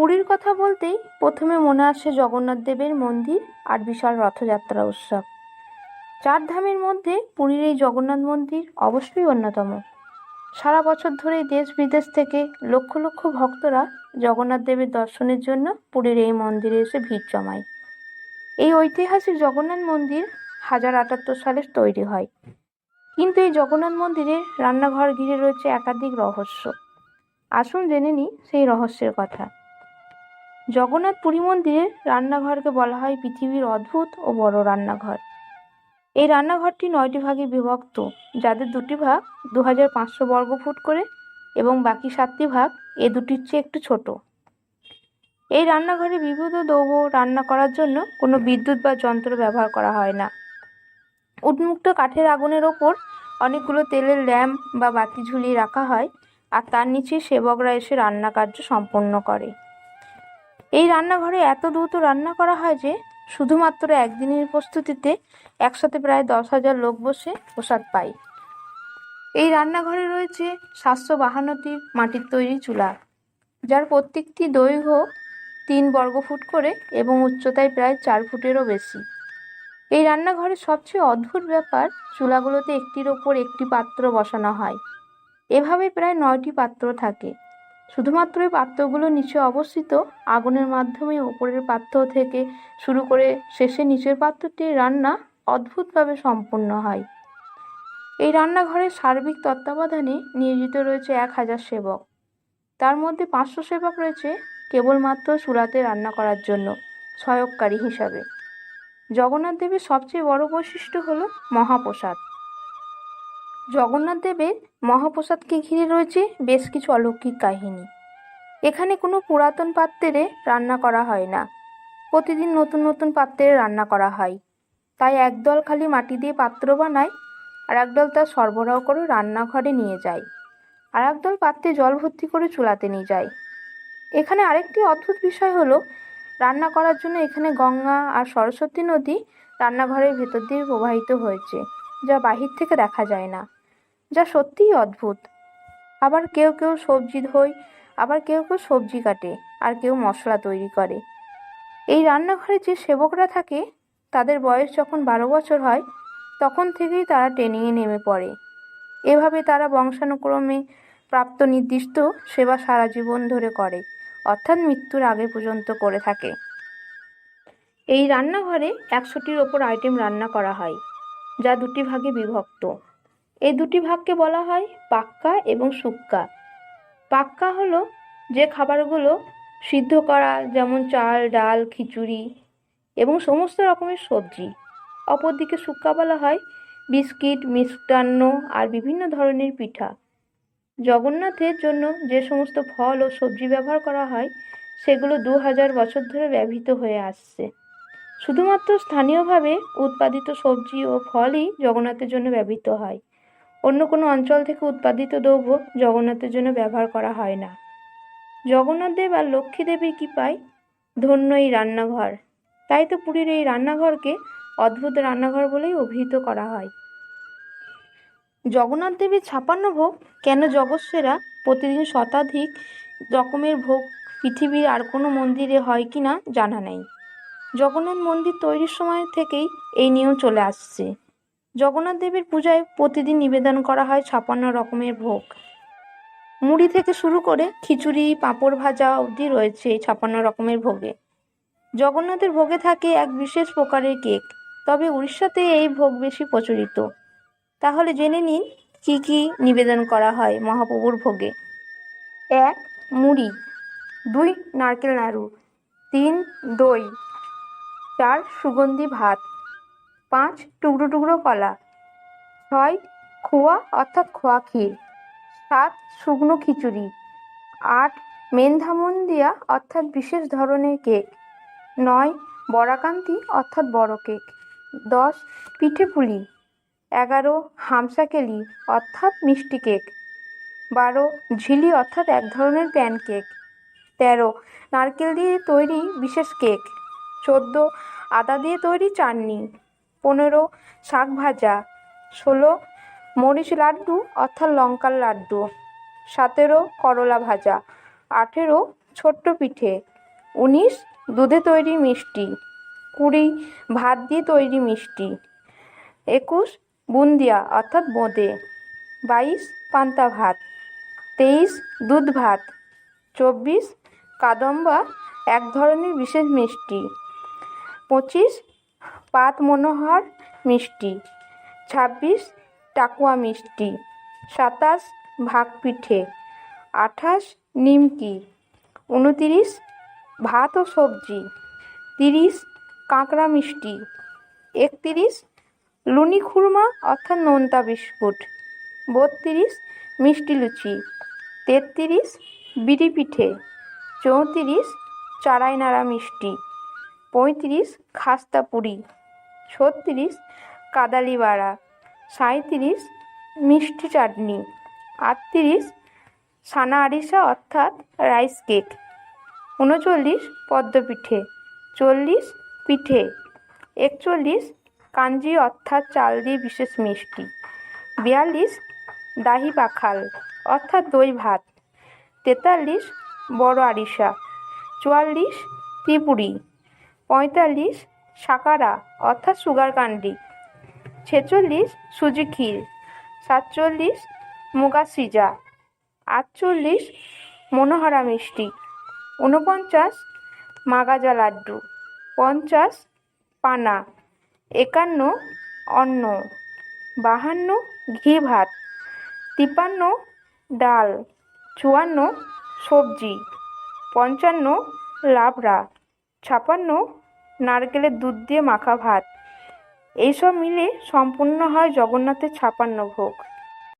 পুরীর কথা বলতেই প্রথমে মনে আসে জগন্নাথ দেবের মন্দির আর বিশাল রথযাত্রা উৎসব। চার ধামের মধ্যে পুরীর এই জগন্নাথ মন্দির অবশ্যই অন্যতম। সারা বছর ধরেই দেশ বিদেশ থেকে লক্ষ লক্ষ ভক্তরা জগন্নাথ দেবের দর্শনের জন্য পুরীর এই মন্দিরে এসে ভিড় জমায়। এই ঐতিহাসিক জগন্নাথ মন্দির হাজার আটাত্তর সালে তৈরি হয়। কিন্তু এই জগন্নাথ মন্দিরের রান্নাঘর ঘিরে রয়েছে একাধিক রহস্য। আসুন জেনে নিই সেই রহস্যের কথা। জগন্নাথ পুরী মন্দিরের রান্নাঘরকে বলা হয় পৃথিবীর অদ্ভুত ও বড় রান্নাঘর। এই রান্নাঘরটি নয়টি ভাগে বিভক্ত, যাদের দুটি ভাগ দু হাজার পাঁচশো বর্গ ফুট করে এবং বাকি সাতটি ভাগ এ দুটির চেয়ে একটু ছোট। এই রান্নাঘরে বিবিধ দ্রব্য রান্না করার জন্য কোনো বিদ্যুৎ বা যন্ত্র ব্যবহার করা হয় না। উন্মুক্ত কাঠের আগুনের ওপর অনেকগুলো তেলের ল্যাম্প বা বাতি ঝুলিয়ে রাখা হয় আর তার নিচে সেবকরা এসে রান্না কার্য সম্পন্ন করে। এই রান্নাঘরে এত দ্রুত রান্না করা হয় যে, শুধুমাত্র একদিনের প্রস্তুতিতে একসাথে প্রায় দশ হাজার লোক বসে প্রসাদ পায়। এই রান্নাঘরে রয়েছে সাতশো বাহান্নটি মাটির তৈরি চুলা, যার প্রত্যেকটি দৈর্ঘ্য তিন বর্গফুট করে এবং উচ্চতায় প্রায় চার ফুটেরও বেশি। এই রান্নাঘরের সবচেয়ে অদ্ভুত ব্যাপার, চুলাগুলোতে একটির ওপর একটি পাত্র বসানো হয়। এভাবে প্রায় নয়টি পাত্র থাকে। শুধুমাত্র এই পাত্রগুলো নিচে অবস্থিত, আগুনের মাধ্যমে ওপরের পাত্র থেকে শুরু করে শেষে নিচের পাত্রটির রান্না অদ্ভুতভাবে সম্পন্ন হয়। এই রান্নাঘরের সার্বিক তত্ত্বাবধানে নিয়োজিত রয়েছে এক হাজার সেবক। তার মধ্যে পাঁচশো সেবক রয়েছে কেবলমাত্র চুলাতে রান্না করার জন্য সহায়ককারী হিসাবে। জগন্নাথ দেবের সবচেয়ে বড় বৈশিষ্ট্য হলো মহাপ্রসাদ। জগন্নাথ দেবের মহাপ্রসাদকে ঘিরে রয়েছে বেশ কিছু অলৌকিক কাহিনী। এখানে কোনো পুরাতন পাত্রে রান্না করা হয় না। প্রতিদিন নতুন নতুন পাত্রে রান্না করা হয়। তাই একদল খালি মাটি দিয়ে পাত্র বানায় আর একদল তা সরবরাহ করে রান্নাঘরে নিয়ে যায়। আর একদল পাত্রে জল ভর্তি করে চুলাতে নিয়ে যায়। এখানে আরেকটি অদ্ভুত বিষয় হলো, রান্না করার জন্য এখানে গঙ্গা আর সরস্বতী নদী রান্নাঘরের ভেতর দিয়ে প্রবাহিত হয়েছে। যা বাহির থেকে দেখা যায় না, যা সত্যিই অদ্ভুত। আবার কেউ কেউ সবজি ধোয়, আবার কেউ কেউ সবজি কাটে, আর কেউ মশলা তৈরি করে। এই রান্নাঘরে যে সেবকরা থাকে, তাদের বয়স যখন বারো বছর হয়, তখন থেকেই তারা ট্রেনিংয়ে নেমে পড়ে। এভাবে তারা বংশানুক্রমে প্রাপ্ত নির্দিষ্ট সেবা সারা জীবন ধরে করে, অর্থাৎ মৃত্যুর আগে পর্যন্ত করে থাকে। এই রান্নাঘরে একশোটির ওপর আইটেম রান্না করা হয়। যা দুটি ভাগে বিভক্ত। এই দুটি ভাগকে বলা হয় পাক্কা এবং সুক্কা। পাক্কা হলো যে খাবারগুলো সিদ্ধ করা, যেমন চাল, ডাল, খিচুড়ি এবং সমস্ত রকমের সবজি। অপরদিকে সুক্কা বলা হয় বিস্কিট, মিষ্টান্ন আর বিভিন্ন ধরনের পিঠা। জগন্নাথের জন্য যে সমস্ত ফল ও সবজি ব্যবহার করা হয়, সেগুলো দু হাজার বছর ধরে ব্যবহৃত হয়ে আসছে। শুধুমাত্র স্থানীয়ভাবে উৎপাদিত সবজি ও ফলই জগন্নাথের জন্য ব্যবহৃত হয়। অন্য কোনো অঞ্চল থেকে উৎপাদিত দ্রব্য জগন্নাথের জন্য ব্যবহার করা হয় না। জগন্নাথ দেব আর লক্ষ্মী দেবীর কৃপায় ধন্য এই রান্নাঘর। তাই তো পুরীর এই রান্নাঘরকে অদ্ভুত রান্নাঘর বলেই অভিহিত করা হয়। জগন্নাথ দেবীর ছাপান্ন ভোগ কেন জগৎসেরা প্রতিদিন শতাধিক রকমের ভোগ পৃথিবীর আর কোনো মন্দিরে হয় কি না জানা নেই। জগন্নাথ মন্দির তৈরির সময় থেকেই এই নিয়ম চলে আসছে। জগন্নাথ দেবের পূজায় প্রতিদিন নিবেদন করা হয় ছাপান্ন রকমের ভোগ। মুড়ি থেকে শুরু করে খিচুড়ি, পাঁপড় ভাজা অবধি রয়েছে এই ছাপান্ন রকমের ভোগে। জগন্নাথের ভোগে থাকে এক বিশেষ প্রকারের কেক, তবে উড়িষ্যাতে এই ভোগ বেশি প্রচলিত। তাহলে জেনে নিন কি কি নিবেদন করা হয় মহাপ্রভুর ভোগে। এক, মুড়ি। দুই, নারকেল নাড়ু। তিন, দই। চার সুগন্ধি ভাত, পাঁচ টুকরো টুকরো কলা, ছয় খোয়া অর্থাৎ খোয়া ক্ষীর, সাত শুকনো খিচুড়ি, আট মেনধামন্দিয়া অর্থাৎ বিশেষ ধরনের কেক, নয় বরাকান্তি অর্থাৎ বড় কেক, দশ পিঠে পুলি, এগারো হামসাকেলি অর্থাৎ মিষ্টি কেক, বারো ঝিলি অর্থাৎ এক ধরনের প্যান কেক তেরো নারকেল দিয়ে তৈরি বিশেষ কেক। চোদ্দ আদা দিয়ে তৈরি চাটনি, পনেরো শাক ভাজা, ষোলো মরিচ লাড্ডু অর্থাৎ লঙ্কার লাড্ডু, সতেরো করলা ভাজা, আঠেরো ছোট্ট পিঠে, উনিশ দুধে তৈরি মিষ্টি, কুড়ি ভাত দিয়ে তৈরি মিষ্টি, একুশ বুন্দিয়া অর্থাৎ বোঁদে, বাইশ পান্তা ভাত, তেইশ দুধ ভাত, চব্বিশ কাদম্বা এক ধরনের বিশেষ মিষ্টি। পঁচিশ, পাত মনোহর মিষ্টি, ছাব্বিশ, টাকুয়া মিষ্টি, সাতাশ, ভাগ পিঠে, আঠাশ, নিমকি, উনতিরিশ, ভাত ও সবজি, তিরিশ, কাঁকড়া মিষ্টি, একতিরিশ, লুনি খুরমা অর্থাৎ নোনতা বিস্কুট, বত্রিশ, মিষ্টি লুচি, তেত্রিশ, বিড়ি পিঠে, চৌত্রিশ, চারাই নাড়া মিষ্টি পঁয়ত্রিশ খাস্তা পুরি ছত্রিশ কাদালি বাড়া সাঁইত্রিশ মিষ্টি চাটনি, আটত্রিশ সানা আরিসা অর্থাৎ রাইস কেক, উনচল্লিশ পদ্ম পিঠে চল্লিশ পিঠে, একচল্লিশ কাঞ্জি অর্থাৎ চাল দিয়ে বিশেষ মিষ্টি, বিয়াল্লিশ দাহি পাখাল অর্থাৎ দই ভাত, তেতাল্লিশ বড় আরিসা, চুয়াল্লিশ ত্রিপুরি পঁয়তাল্লিশ সাকারা, অর্থাৎ সুগার কান্ডি ছেচল্লিশ সুজি ক্ষীর সাতচল্লিশ মুগা সিজা আটচল্লিশ মনোহরা মিষ্টি, ঊনপঞ্চাশ মাগাজা লাড্ডু, পঞ্চাশ পানা, একান্ন অন্ন, বাহান্ন ঘি ভাত, তিপান্ন ডাল, চুয়ান্ন সবজি, পঞ্চান্ন লাবড়া, ছাপান্ন নারকেলের দুধ দিয়ে মাখা ভাত। এইসব মিলে সম্পূর্ণ হয় জগন্নাথের ছাপান্ন ভোগ।